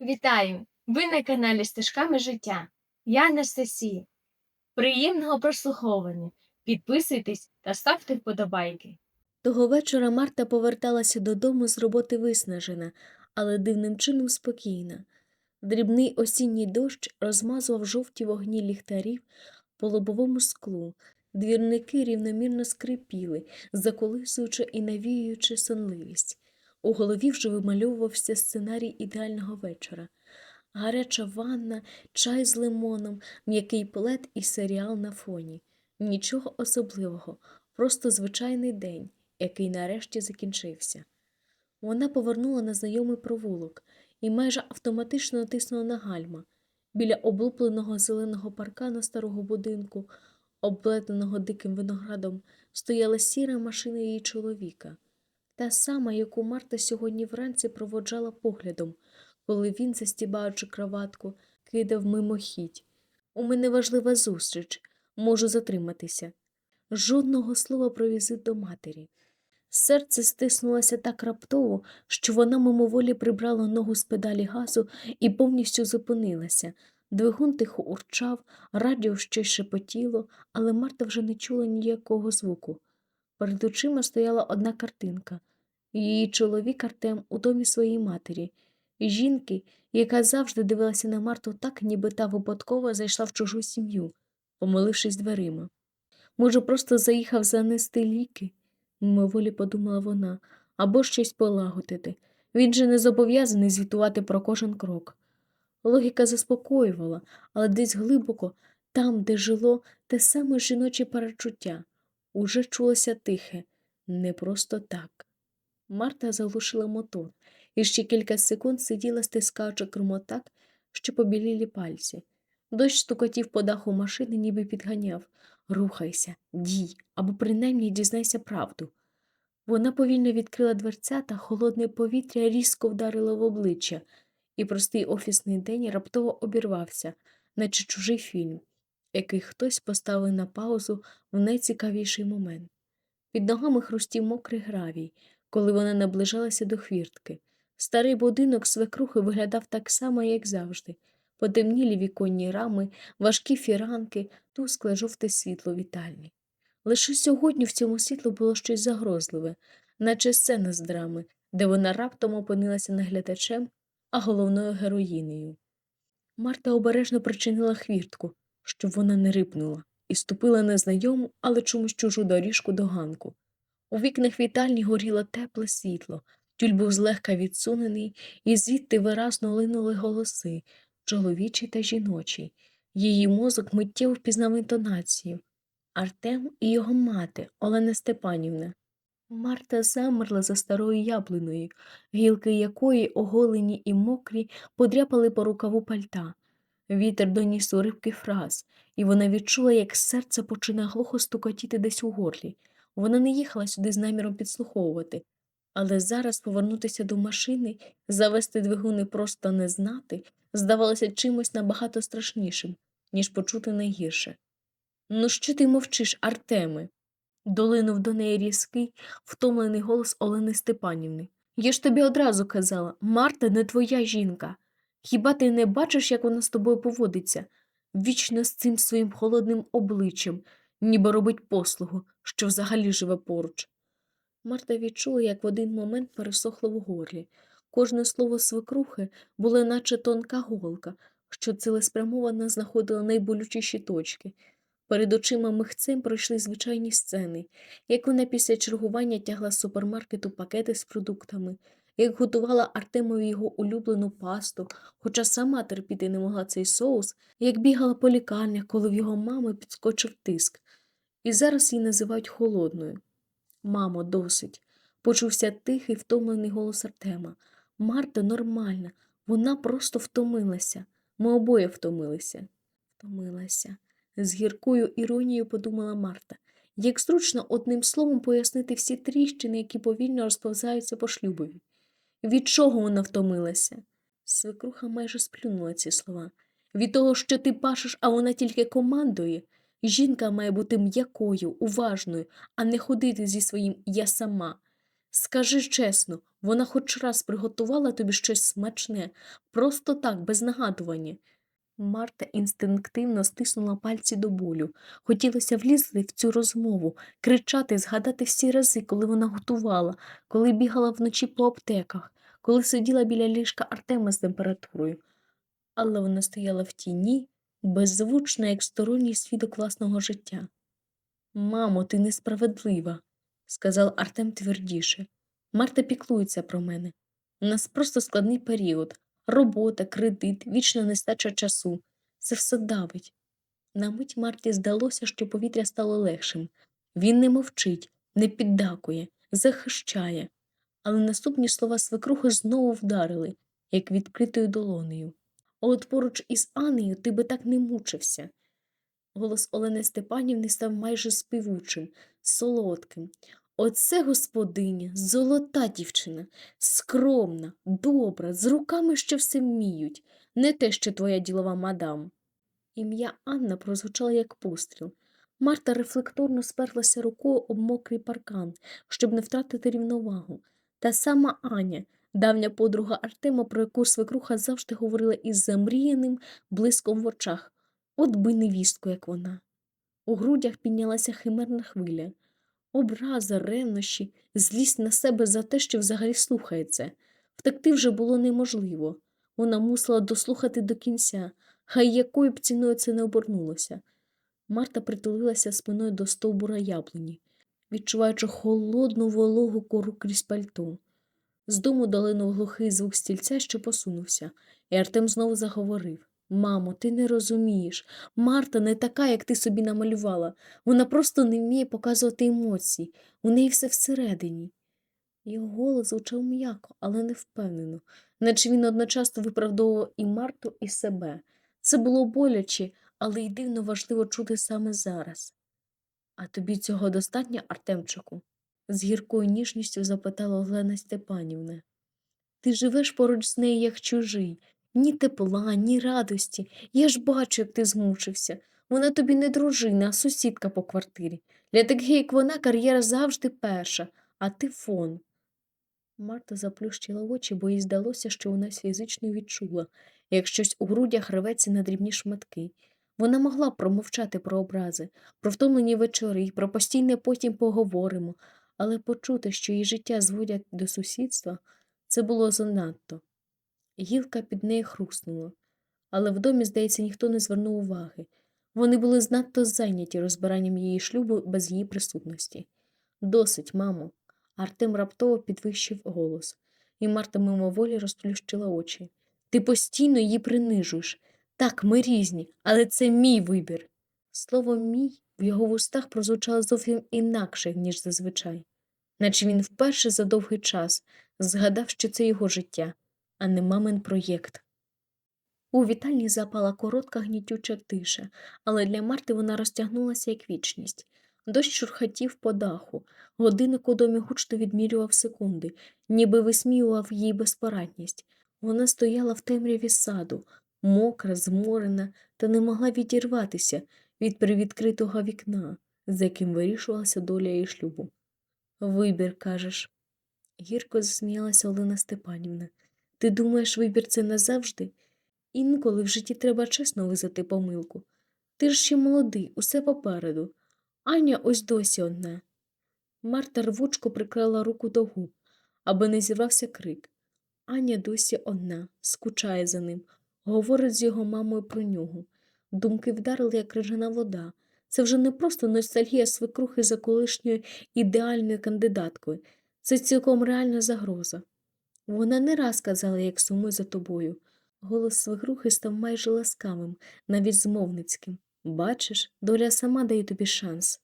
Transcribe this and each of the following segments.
Вітаю! Ви на каналі Стежками життя. Я Анастасія. Приємного прослуховування. Підписуйтесь та ставте вподобайки. Того вечора Марта поверталася додому з роботи виснажена, але дивним чином спокійна. Дрібний осінній дощ розмазував жовті вогні ліхтарів по лобовому склу. Двірники рівномірно скрипіли, заколисуючи і навіюючи сонливість. У голові вже вимальовувався сценарій ідеального вечора. Гаряча ванна, чай з лимоном, м'який плед і серіал на фоні. Нічого особливого, просто звичайний день, який нарешті закінчився. Вона повернула на знайомий провулок і майже автоматично натиснула на гальма. Біля облупленого зеленого паркану старого будинку, облетеного диким виноградом, стояла сіра машина її чоловіка. Та сама, яку Марта сьогодні вранці проводжала поглядом, коли він, застібаючи краватку, кидав мимохідь. У мене важлива зустріч, можу затриматися. Жодного слова про візит до матері. Серце стиснулося так раптово, що вона мимоволі прибрала ногу з педалі газу і повністю зупинилася. Двигун тихо урчав, радіо щось шепотіло, але Марта вже не чула ніякого звуку. Перед очима стояла одна картинка її чоловік Артем у домі своєї матері, жінки, яка завжди дивилася на Марту так, ніби та випадково зайшла в чужу сім'ю, помилившись дверима. Може, просто заїхав занести ліки, мимоволі подумала вона, або щось полагодити. Він же не зобов'язаний звітувати про кожен крок. Логіка заспокоювала, але десь глибоко, там, де жило те саме жіноче перечуття, уже чулося тихе, не просто так. Марта заглушила мотор і ще кілька секунд сиділа, стискаючи кермо так, що побілілі пальці. Дощ стукотів по даху машини, ніби підганяв. Рухайся, дій, або принаймні дізнайся правду. Вона повільно відкрила дверця, та холодне повітря різко вдарило в обличчя, і простий офісний день раптово обірвався, наче чужий фільм, який хтось поставив на паузу в найцікавіший момент. Під ногами хрустів мокрий гравій, коли вона наближалася до хвіртки. Старий будинок свекрухи виглядав так само, як завжди. Потемнілі віконні рами, важкі фіранки, тускле жовте світло вітальні. Лише сьогодні в цьому світлу було щось загрозливе, наче сцена з драми, де вона раптом опинилася наглядачем, а головною героїнею. Марта обережно причинила хвіртку, щоб вона не рипнула, і ступила незнайому, але чомусь чужу доріжку до ганку. У вікнах вітальні горіло тепле світло, тюль був злегка відсунений, і звідти виразно линули голоси, чоловічий та жіночий. Її мозок миттєво впізнав інтонацію. Артем і його мати, Олена Степанівна. Марта замерла за старою яблуною, гілки якої, оголені і мокрі, подряпали по рукаву пальта. Вітер доніс уривки фраз, і вона відчула, як серце починає глухо стукотіти десь у горлі. Вона не їхала сюди з наміром підслуховувати, але зараз повернутися до машини, завести двигуни просто не знати, здавалося чимось набагато страшнішим, ніж почути найгірше. Ну, що ти мовчиш, Артеме? долинув до неї різкий, втомлений голос Олени Степанівни. Я ж тобі одразу казала, Марта не твоя жінка. Хіба ти не бачиш, як вона з тобою поводиться? Вічно з цим своїм холодним обличчям, ніби робить послугу, що взагалі живе поруч. Марта відчула, як в один момент пересохло в горлі. Кожне слово свекрухи було наче тонка голка, що цілеспрямовано знаходила найболючіші точки. Перед очима михцем пройшли звичайні сцени, як вона після чергування тягла з супермаркету пакети з продуктами, як готувала Артемові його улюблену пасту, хоча сама терпіти не могла цей соус, як бігала по лікарнях, коли в його мами підскочив тиск. І зараз її називають холодною. Мамо, досить. Почувся тихий, втомлений голос Артема. Марта нормальна, вона просто втомилася. Ми обоє втомилися. Втомилася. З гіркою іронією подумала Марта. Як зручно одним словом пояснити всі тріщини, які повільно розповзаються по шлюбові. Від чого вона втомилася? Свекруха майже сплюнула ці слова. Від того, що ти пашеш, а вона тільки командує. Жінка має бути м'якою, уважною, а не ходити зі своїм я сама. Скажи чесно, вона хоч раз приготувала тобі щось смачне, просто так, без нагадування. Марта інстинктивно стиснула пальці до болю. Хотілося влізти в цю розмову, кричати, згадати всі рази, коли вона готувала, коли бігала вночі по аптеках, коли сиділа біля ліжка Артема з температурою. Але вона стояла в тіні, беззвучна, як сторонній свідок власного життя. Мамо, ти несправедлива, сказав Артем твердіше. Марта піклується про мене. У нас просто складний період. Робота, кредит, вічна нестача часу. Це все давить. На мить Марті здалося, що повітря стало легшим. Він не мовчить, не піддакує, захищає. Але наступні слова свекрухи знову вдарили, як відкритою долонею. От поруч із Анею ти би так не мучився. Голос Олени Степанівни став майже співучим, солодким. Оце господиня, золота дівчина, скромна, добра, з руками, що все вміють, не те, що твоя ділова мадам. Ім'я Анна прозвучало як постріл. Марта рефлекторно сперлася рукою об мокрий паркан, щоб не втратити рівновагу. Та сама Аня, давня подруга Артема, про яку свекруха завжди говорила із замріяним блиском в очах. От би невістку, як вона. У грудях піднялася химерна хвиля. Образа, ревнощі, злість на себе за те, що взагалі слухає це. Втекти вже було неможливо. Вона мусила дослухати до кінця, хай якою б ціною це не обернулося. Марта притулилася спиною до стовбура яблуні, відчуваючи холодну вологу кору крізь пальто. З дому долинув глухий звук стільця, що посунувся, і Артем знову заговорив. Мамо, ти не розумієш. Марта не така, як ти собі намалювала. Вона просто не вміє показувати емоції. У неї все всередині. Його голос звучав м'яко, але не впевнено, наче він одночасно виправдовував і Марту, і себе. Це було боляче, але й дивно важливо чути саме зараз. А тобі цього достатньо, Артемчику? з гіркою ніжністю запитала Олена Степанівна. Ти живеш поруч з нею, як чужий. Ні тепла, ні радості. Я ж бачу, як ти змучився. Вона тобі не дружина, а сусідка по квартирі. Для таких, як вона, кар'єра завжди перша, а ти фон. Марта заплющила очі, бо їй здалося, що вона фізично відчула, як щось у грудях рветься на дрібні шматки. Вона могла промовчати про образи, про втомлені вечори, про постійне потім поговоримо, але почути, що її життя зводять до сусідства, це було занадто. Гілка під нею хруснула, але в домі, здається, ніхто не звернув уваги. Вони були знадто зайняті розбиранням її шлюбу без її присутності. Досить, мамо. Артем раптово підвищив голос, і Марта мимоволі розплющила очі. Ти постійно її принижуєш. Так, ми різні, але це мій вибір. Слово мій в його вустах прозвучало зовсім інакше, ніж зазвичай, наче він вперше за довгий час згадав, що це його життя, а не мамин проєкт. У вітальні запала коротка гнітюча тиша, але для Марти вона розтягнулася як вічність. Дощ шурхатів по даху, годинник у домі гучно відмірював секунди, ніби висміював її безпорадність. Вона стояла в темряві саду, мокра, зморена, та не могла відірватися від привідкритого вікна, за яким вирішувалася доля її шлюбу. Вибір, кажеш. Гірко засміялася Олена Степанівна. Ти думаєш, вибір це назавжди? Інколи в житті треба чесно визнати помилку. Ти ж ще молодий, усе попереду. Аня ось досі одна. Марта рвучко приклала руку до губ, аби не зірвався крик. Аня досі одна, скучає за ним, говорить з його мамою про нього. Думки вдарили, як крижана вода. Це вже не просто ностальгія свекрухи за колишньою ідеальною кандидаткою, це цілком реальна загроза. Вона не раз казала, як сумує за тобою. Голос свекрухи став майже ласкавим, навіть змовницьким. Бачиш, доля сама дає тобі шанс.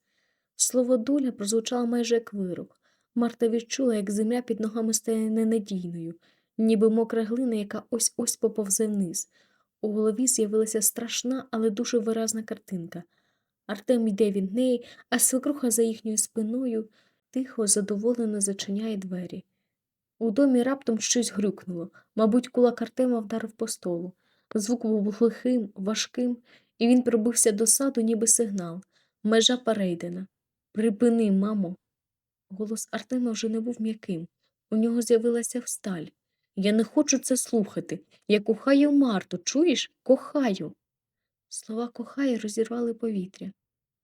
Слово доля прозвучало майже як вирок. Марта відчула, як земля під ногами стає ненадійною, ніби мокра глина, яка ось ось поповзе вниз. У голові з'явилася страшна, але дуже виразна картинка. Артем йде від неї, а свекруха за їхньою спиною тихо, задоволено зачиняє двері. У домі раптом щось грюкнуло, мабуть, кулак Артема вдарив по столу. Звук був глухим, важким, і він пробився до саду, ніби сигнал. Межа Парейдена. Припини, мамо. Голос Артема вже не був м'яким. У нього з'явилася сталь. Я не хочу це слухати. Я кохаю Марту, чуєш? Кохаю. Слова кохаю розірвали повітря.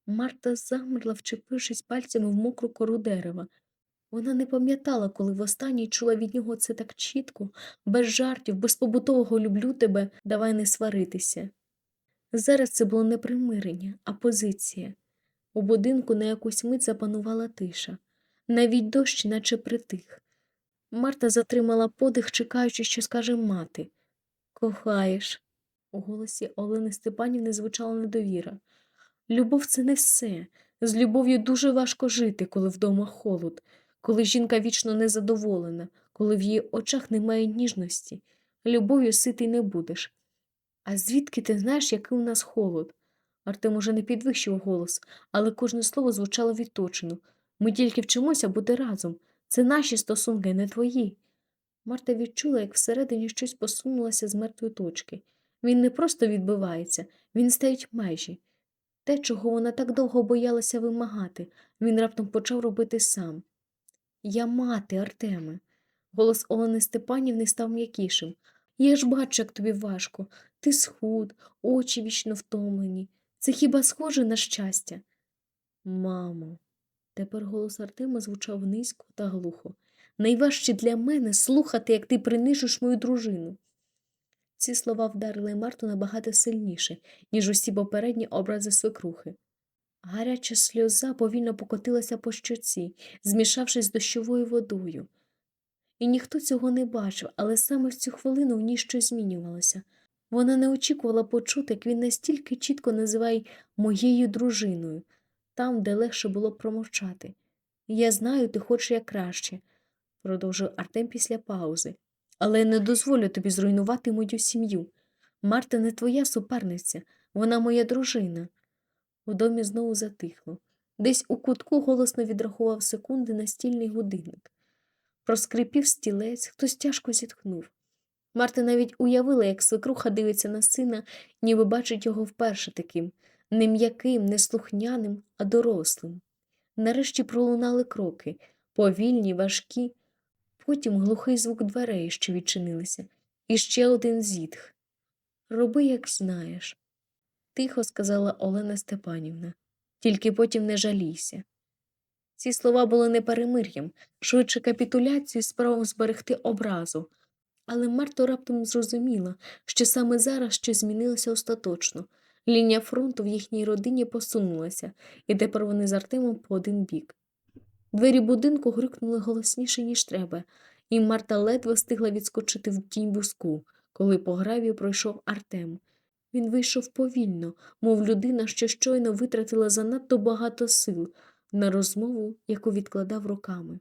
Марта замерла, вчепившись пальцями в мокру кору дерева. Вона не пам'ятала, коли востаннє чула від нього це так чітко, без жартів, без побутового люблю тебе, давай не сваритися. Зараз це було не примирення, а позиція. У будинку на якусь мить запанувала тиша. Навіть дощ наче притих. Марта затримала подих, чекаючи, що скаже мати. Кохаєш. У голосі Олени Степанівни звучала недовіра. Любов це не все. З любов'ю дуже важко жити, коли вдома холод, коли жінка вічно незадоволена, коли в її очах немає ніжності. Любов'ю ситий не будеш. А звідки ти знаєш, який у нас холод? Артем уже не підвищив голос, але кожне слово звучало відточено. Ми тільки вчимося бути разом. Це наші стосунки, не твої. Марта відчула, як всередині щось посунулося з мертвої точки. Він не просто відбивається, він стоїть межі. Те, чого вона так довго боялася вимагати, він раптом почав робити сам. Я мати, Артеме. Голос Олени Степанівни став м'якішим. Я ж бачу, як тобі важко. Ти схуд, очі вічно втомлені. Це хіба схоже на щастя? Мамо. Тепер голос Артема звучав низько та глухо. Найважче для мене слухати, як ти принижиш мою дружину. Ці слова вдарили Марту набагато сильніше, ніж усі попередні образи свекрухи. Гаряча сльоза повільно покотилася по щоці, змішавшись з дощовою водою. І ніхто цього не бачив, але саме в цю хвилину в ній щось змінювалося. Вона не очікувала почути, як він настільки чітко називає моєю дружиною, там, де легше було промовчати. Я знаю, ти хочеш як краще, продовжив Артем після паузи. Але не дозволю тобі зруйнувати мою сім'ю. Марта не твоя суперниця, вона моя дружина. В домі знову затихло. Десь у кутку голосно відрахував секунди настільний годинник. Проскрипів стілець, хтось тяжко зітхнув. Марта навіть уявила, як свекруха дивиться на сина, ніби бачить його вперше таким не м'яким, не слухняним, а дорослим. Нарешті пролунали кроки, повільні, важкі, потім глухий звук дверей, що відчинилися, і ще один зітх. Роби, як знаєш, тихо сказала Олена Степанівна, тільки потім не жалійся. Ці слова були не перемир'ям, швидше капітуляцією з зберегти образу. Але Марта раптом зрозуміла, що саме зараз щось змінилося остаточно. Лінія фронту в їхній родині посунулася, і тепер вони з Артемом по один бік. Двері будинку грюкнули голосніше, ніж треба, і Марта ледве встигла відскочити в тінь буску, коли по гравію пройшов Артем. Він вийшов повільно, мов людина, що щойно витратила занадто багато сил на розмову, яку відкладав руками.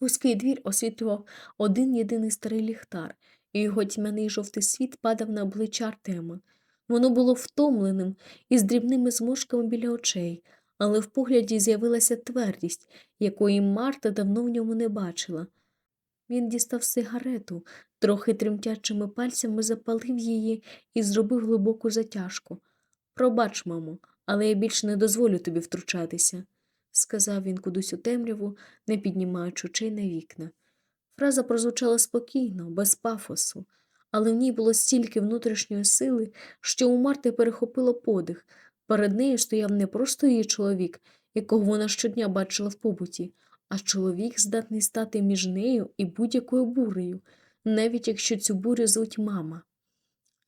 Вузький двір освітлював один єдиний старий ліхтар, і його тьмяний жовтий світ падав на обличчя Артема. Воно було втомленим і з дрібними зморшками біля очей, але в погляді з'явилася твердість, якої Марта давно в ньому не бачила. Він дістав сигарету, трохи тремтячими пальцями запалив її і зробив глибоку затяжку. Пробач, мамо, але я більше не дозволю тобі втручатися, сказав він кудись у темряву, не піднімаючи очей на вікна. Фраза прозвучала спокійно, без пафосу, але в ній було стільки внутрішньої сили, що у Марти перехопило подих. Перед нею стояв не просто її чоловік, якого вона щодня бачила в побуті, а чоловік здатний стати між нею і будь-якою бурею, навіть якщо цю бурю звуть мама.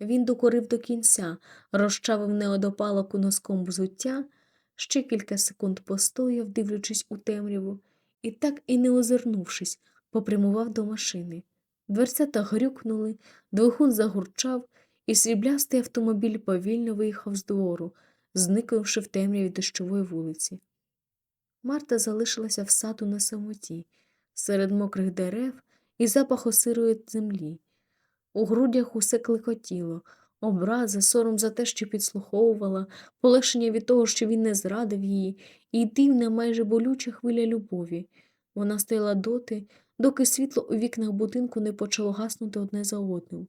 Він докорив до кінця, розчавив неодопалок носком взуття, ще кілька секунд постояв, дивлячись у темряву, і так і не озирнувшись, попрямував до машини. Дверцята грюкнули, двигун загурчав, і сріблястий автомобіль повільно виїхав з двору, зникнувши в темряві дощової вулиці. Марта залишилася в саду на самоті, серед мокрих дерев і запаху сирої землі. У грудях усе клекотіло, образа, сором за те, що підслуховувала, полегшення від того, що він не зрадив її, і дивна, майже болюча хвиля любові. Вона стояла доти, доки світло у вікнах будинку не почало гаснути одне за одним.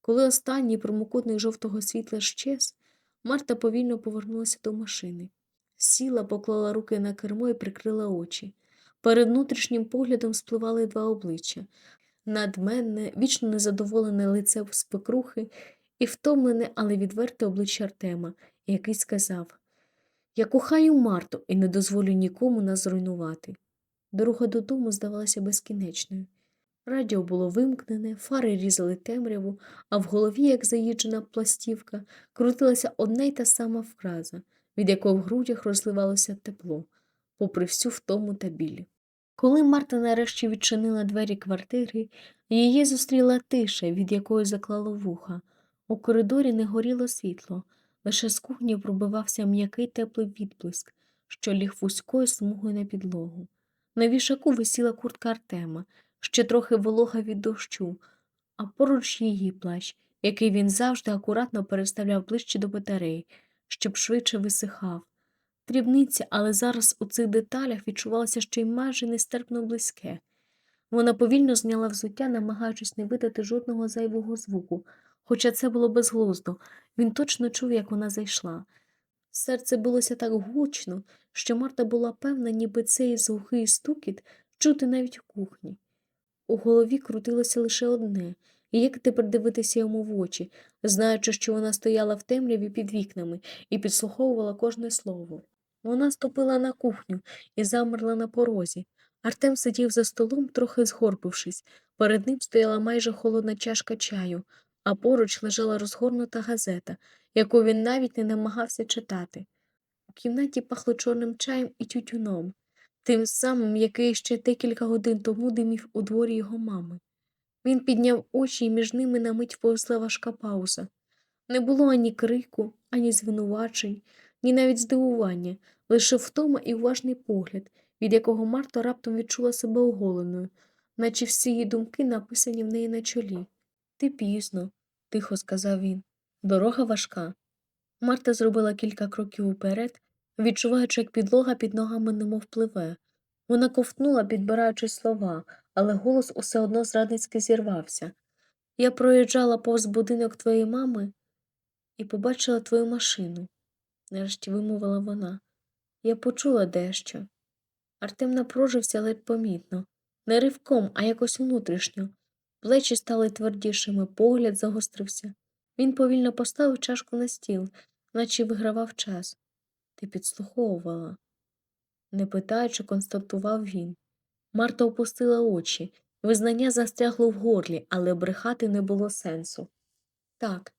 Коли останній промокутник жовтого світла щез, Марта повільно повернулася до машини. Сіла, поклала руки на кермо і прикрила очі. Перед внутрішнім поглядом спливали два обличчя надменне, вічно незадоволене лице спекрухи і втомлене, але відверте обличчя Артема, який сказав Я кохаю Марту і не дозволю нікому нас зруйнувати. Дорога додому здавалася безкінечною. Радіо було вимкнене, фари різали темряву, а в голові, як заїджена пластівка, крутилася одна й та сама фраза, від якої в грудях розливалося тепло, попри всю втому та біль. Коли Марта нарешті відчинила двері квартири, її зустріла тиша, від якої заклало вуха. У коридорі не горіло світло, лише з кухні пробивався м'який теплий відблиск, що ліг вузькою смугою на підлогу. На вішаку висіла куртка Артема, ще трохи волога від дощу, а поруч її плащ, який він завжди акуратно переставляв ближче до батареї, щоб швидше висихав. Дрібниці, але зараз у цих деталях відчувалося що й майже нестерпно близьке. Вона повільно зняла взуття, намагаючись не видати жодного зайвого звуку, хоча це було безглуздо, він точно чув, як вона зайшла. Серце билося так гучно, що Марта була певна, ніби цей глухий стукіт чути навіть у кухні. У голові крутилося лише одне, і як тепер дивитися йому в очі, знаючи, що вона стояла в темряві під вікнами і підслуховувала кожне слово. Вона ступила на кухню і замерла на порозі. Артем сидів за столом, трохи згорбившись. Перед ним стояла майже холодна чашка чаю, а поруч лежала розгорнута газета, яку він навіть не намагався читати. У кімнаті пахло чорним чаєм і тютюном, тим самим, який ще декілька годин тому димів у дворі його мами. Він підняв очі, і між ними на мить повисла важка пауза. Не було ані крику, ані звинувачень, ні навіть здивування, лише втома і уважний погляд, від якого Марта раптом відчула себе оголеною, наче всі її думки написані в неї на чолі. Ти пізно, тихо сказав він. Дорога важка. Марта зробила кілька кроків уперед, відчуваючи, як підлога під ногами немов пливе. Вона ковтнула, підбираючи слова, але голос усе одно зрадницьки зірвався. Я проїжджала повз будинок твоєї мами і побачила твою машину, нарешті вимовила вона. Я почула дещо. Артем напружився ледь помітно, не ривком, а якось внутрішньо. Плечі стали твердішими, погляд загострився. Він повільно поставив чашку на стіл, наче вигравав час. Ти підслуховувала. Не питаючи, констатував він. Марта опустила очі. Визнання застрягло в горлі, але брехати не було сенсу. Так,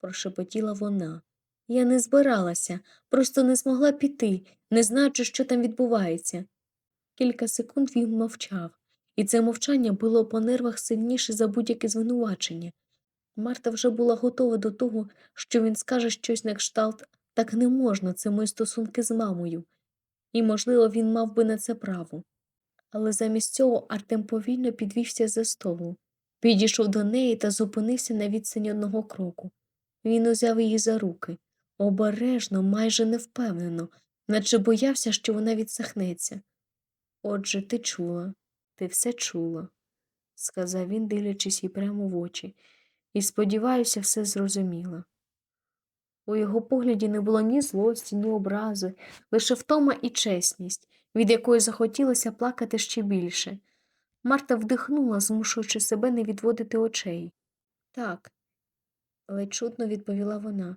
прошепотіла вона. Я не збиралася, просто не змогла піти, не знаючи, що там відбувається. Кілька секунд він мовчав, і це мовчання було по нервах сильніше за будь-яке звинувачення. Марта вже була готова до того, що він скаже щось на кшталт так не можна, це мої стосунки з мамою. І, можливо, він мав би на це право. Але замість цього Артем повільно підвівся за столу, підійшов до неї та зупинився на відстані одного кроку. Він узяв її за руки, обережно, майже невпевнено, наче боявся, що вона відсахнеться. Отже, ти чула, ти все чула, сказав він, дивлячись їй прямо в очі, і, сподіваюся, все зрозуміла. У його погляді не було ні злості, ні образи, лише втома і чесність, від якої захотілося плакати ще більше. Марта вдихнула, змушуючи себе не відводити очей. Так, ледь чутно відповіла вона,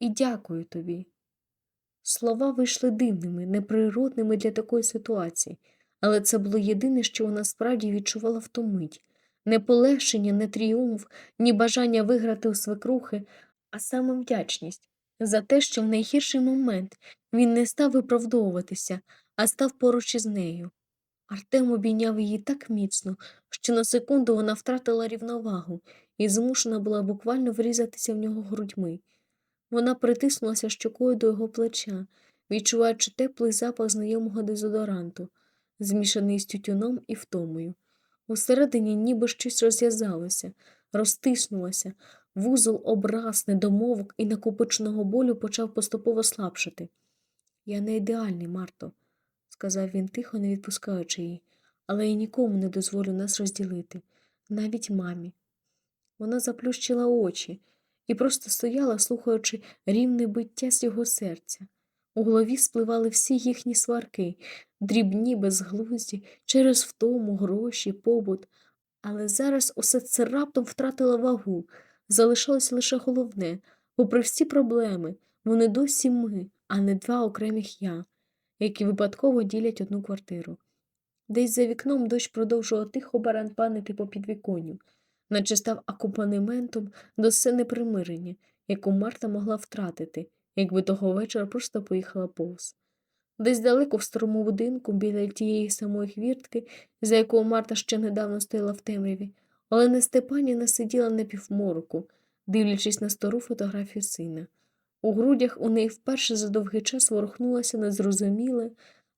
і дякую тобі. Слова вийшли дивними, неприродними для такої ситуації, але це було єдине, що вона справді відчувала в ту мить. Не полегшення, не тріумф, ні бажання виграти у свекрухи, а саме вдячність за те, що в найгірший момент він не став виправдовуватися, а став поруч із нею. Артем обійняв її так міцно, що на секунду вона втратила рівновагу і змушена була буквально врізатися в нього грудьми. Вона притиснулася щокою до його плеча, відчуваючи теплий запах знайомого дезодоранту, змішаний з тютюном і втомою. Усередині ніби щось розв'язалося, розтиснулося, вузол образ, недомовок і накопиченого болю почав поступово слабшати. Я не ідеальний, Марто, сказав він тихо, не відпускаючи її, але я нікому не дозволю нас розділити, навіть мамі. Вона заплющила очі і просто стояла, слухаючи рівне биття з його серця. У голові спливали всі їхні сварки, дрібні, безглузді, через втому, гроші, побут. Але зараз усе це раптом втратило вагу. Залишалось лише головне, попри всі проблеми, вони досі ми, а не два окремих я, які випадково ділять одну квартиру. Десь за вікном дощ продовжував тихо баранпанити по підвіконню, наче став акомпанементом до сцени примирення, яку Марта могла втратити, якби того вечора просто поїхала повз. Десь далеко в старому будинку, біля тієї самої хвіртки, за якою Марта ще недавно стояла в темряві, Олена Степанівна сиділа на півморку, дивлячись на стару фотографію сина. У грудях у неї вперше за довгий час ворухнулося незрозуміле,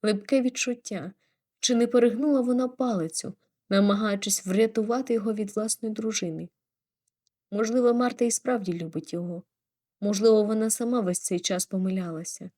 липке відчуття, чи не перегнула вона палицю, намагаючись врятувати його від власної дружини. Можливо, Марта і справді любить його. Можливо, вона сама весь цей час помилялася.